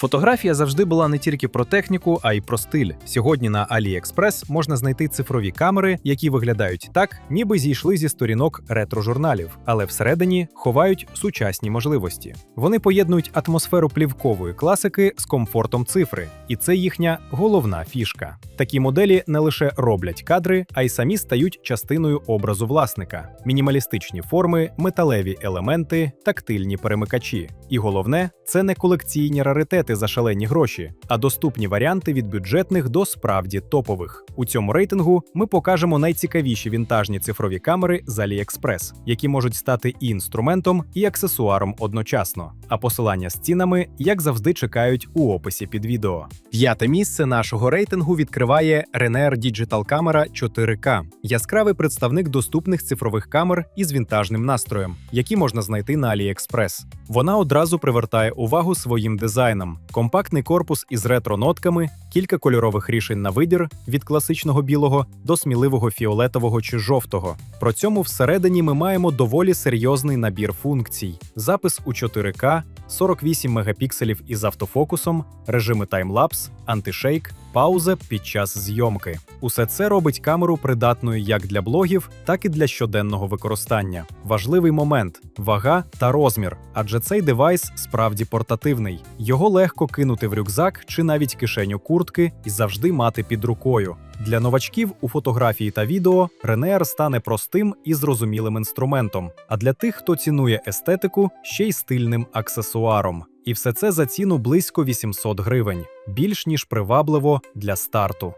Фотографія завжди була не тільки про техніку, а й про стиль. Сьогодні на AliExpress можна знайти цифрові камери, які виглядають так, ніби зійшли зі сторінок ретро-журналів, але всередині ховають сучасні можливості. Вони поєднують атмосферу плівкової класики з комфортом цифри, і це їхня головна фішка. Такі моделі не лише роблять кадри, а й самі стають частиною образу власника: мінімалістичні форми, металеві елементи, тактильні перемикачі. І головне, це не колекційні раритети за шалені гроші, а доступні варіанти від бюджетних до справді топових. У цьому рейтингу ми покажемо найцікавіші вінтажні цифрові камери з AliExpress, які можуть стати і інструментом, і аксесуаром одночасно. А посилання з цінами, як завжди, чекають у описі під відео. П'яте місце нашого рейтингу відкриває Renair Digital Camera 4K, яскравий представник доступних цифрових камер із вінтажним настроєм, які можна знайти на AliExpress. Вона одразу привертає увагу своїм дизайном: компактний корпус із ретро-нотками, кілька кольорових рішень на вибір від класичного білого до сміливого фіолетового чи жовтого. Про цьому всередині ми маємо доволі серйозний набір функцій: запис у 4К, 48 мегапікселів із автофокусом, режими таймлапс, антишейк, пауза під час зйомки. Усе це робить камеру придатною як для блогів, так і для щоденного використання. Важливий момент вага та розмір, адже цей девайс справді портативний. Його легко кинути в рюкзак чи навіть кишеню куртки і завжди мати під рукою. Для новачків у фотографії та відео Ренеер стане простим і зрозумілим інструментом, а для тих, хто цінує естетику, ще й стильним аксесуаром. І все це за ціну близько 800 гривень, більш ніж привабливо для старту.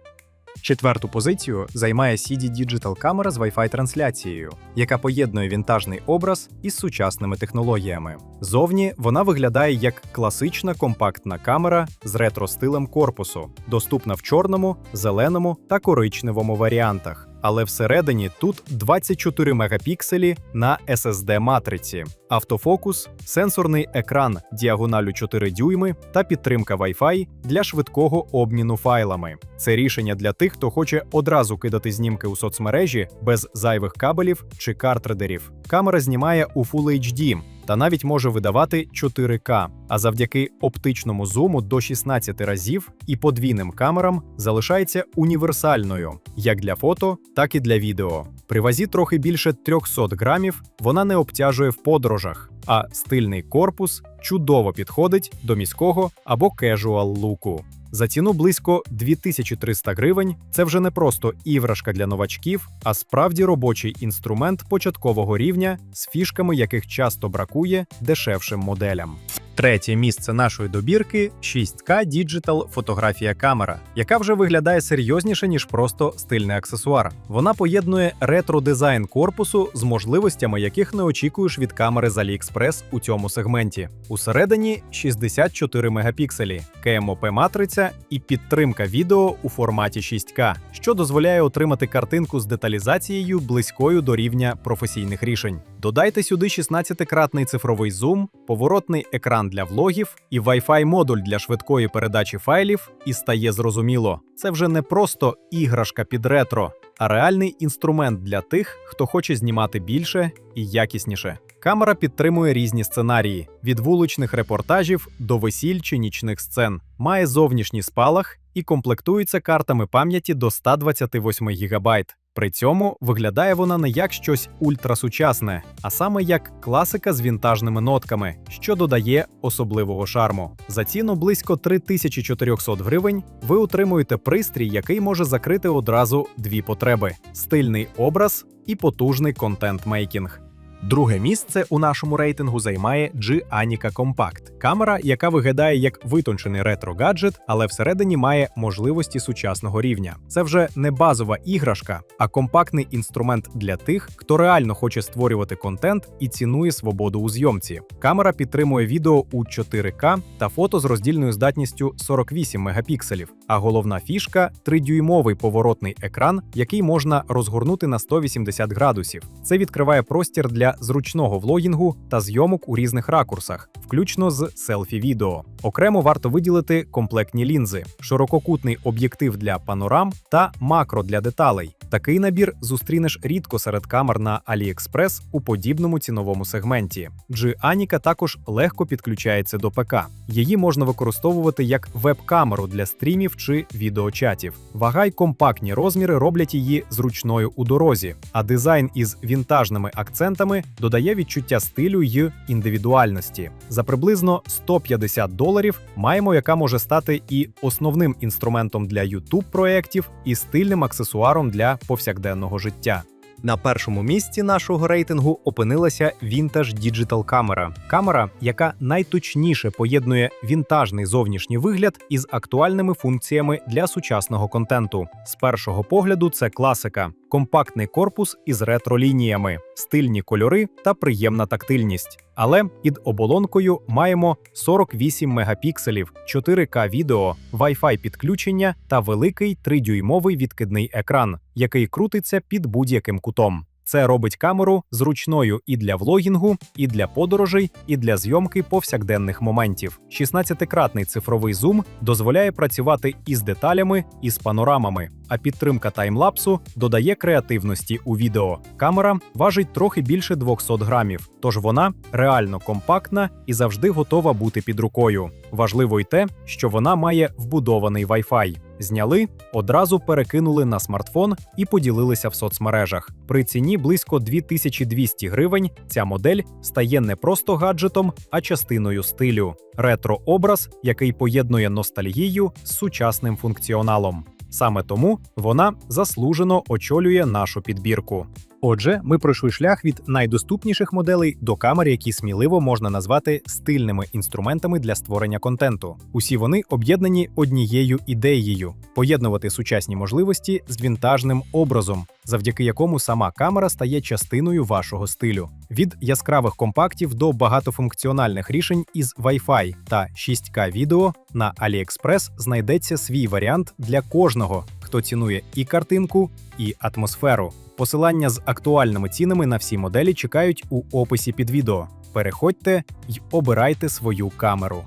Четверту позицію займає CD Digital камера з Wi-Fi трансляцією, яка поєднує вінтажний образ із сучасними технологіями. Зовні вона виглядає як класична компактна камера з ретро-стилем корпусу, доступна в чорному, зеленому та коричневому варіантах. Але всередині тут 24 мегапікселі на SSD матриці, автофокус, сенсорний екран діагоналю 4 дюйми та підтримка Wi-Fi для швидкого обміну файлами. Це рішення для тих, хто хоче одразу кидати знімки у соцмережі без зайвих кабелів чи картредерів. Камера знімає у Full HD та навіть може видавати 4К, а завдяки оптичному зуму до 16 разів і подвійним камерам залишається універсальною як для фото, так і для відео. При вазі трохи більше 300 грамів вона не обтяжує в подорожах, а стильний корпус чудово підходить до міського або кежуал луку. За ціну близько 2300 гривень. Це вже не просто іграшка для новачків, а справді робочий інструмент початкового рівня, з фішками яких часто бракує дешевшим моделям. Третє місце нашої добірки 6К Digital фотографія камера, яка вже виглядає серйозніше, ніж просто стильний аксесуар. Вона поєднує ретро-дизайн корпусу з можливостями, яких не очікуєш від камери з AliExpress у цьому сегменті. Усередині 64 мегапікселі, КМОП матриця і підтримка відео у форматі 6К, що дозволяє отримати картинку з деталізацією близькою до рівня професійних рішень. Додайте сюди 16-кратний цифровий зум, поворотний екран для влогів і Wi-Fi модуль для швидкої передачі файлів, і стає зрозуміло, це вже не просто іграшка під ретро, а реальний інструмент для тих, хто хоче знімати більше і якісніше. Камера підтримує різні сценарії: від вуличних репортажів до весіль чи нічних сцен, має зовнішній спалах і комплектується картами пам'яті до 128 ГБ. При цьому виглядає вона не як щось ультрасучасне, а саме як класика з вінтажними нотками, що додає особливого шарму. За ціну близько 3400 гривень ви отримуєте пристрій, який може закрити одразу дві потреби: стильний образ і потужний контент-мейкінг. Друге місце у нашому рейтингу займає G Anika Compact. камера, яка виглядає як витончений ретро-гаджет, але всередині має можливості сучасного рівня. Це вже не базова іграшка, а компактний інструмент для тих, хто реально хоче створювати контент і цінує свободу у зйомці. Камера підтримує відео у 4К та фото з роздільною здатністю 48 мегапікселів. А головна фішка 3-дюймовий поворотний екран, який можна розгорнути на 180 градусів. Це відкриває простір для зручного влогінгу та зйомок у різних ракурсах, включно з селфі-відео. Окремо варто виділити комплектні лінзи, ширококутний об'єктив для панорам та макро для деталей. Такий набір зустрінеш рідко серед камер на AliExpress у подібному ціновому сегменті. G Anika також легко підключається до ПК. Її можна використовувати як веб-камеру для стрімів чи відеочатів. Вага й компактні розміри роблять її зручною у дорозі, а дизайн із вінтажними акцентами додає відчуття стилю й індивідуальності. За приблизно 150 доларів маємо, яка може стати і основним інструментом для youtube проєктів, і стильним аксесуаром для повсякденного життя. На першому місці нашого рейтингу опинилася вінтаж діджитал камера. Камера, яка найточніше поєднує вінтажний зовнішній вигляд із актуальними функціями для сучасного контенту. З першого погляду це класика, компактний корпус із ретро-лініями, стильні кольори та приємна тактильність. Але під оболонкою маємо 48 мегапікселів, 4К відео, Wi-Fi підключення та великий 3-дюймовий відкидний екран, який крутиться під будь-яким кутом. Це робить камеру зручною і для влогінгу, і для подорожей, і для зйомки повсякденних моментів. 16-кратний цифровий зум дозволяє працювати із деталями, і з панорамами, а підтримка таймлапсу додає креативності у відео. Камера важить трохи більше 200 грамів, тож вона реально компактна і завжди готова бути під рукою. Важливо й те, що вона має вбудований Wi-Fi. Зняли, одразу перекинули на смартфон і поділилися в соцмережах. При ціні близько 2200 гривень ця модель стає не просто гаджетом, а частиною стилю. Ретро-образ, який поєднує ностальгію з сучасним функціоналом. Саме тому вона заслужено очолює нашу підбірку. Отже, ми пройшли шлях від найдоступніших моделей до камер, які сміливо можна назвати стильними інструментами для створення контенту. Усі вони об'єднані однією ідеєю поєднувати сучасні можливості з вінтажним образом, завдяки якому сама камера стає частиною вашого стилю. Від яскравих компактів до багатофункціональних рішень із Wi-Fi та 6К відео на AliExpress знайдеться свій варіант для кожного, хто цінує і картинку, і атмосферу. Посилання з актуальними цінами на всі моделі чекають у описі під відео. Переходьте й обирайте свою камеру.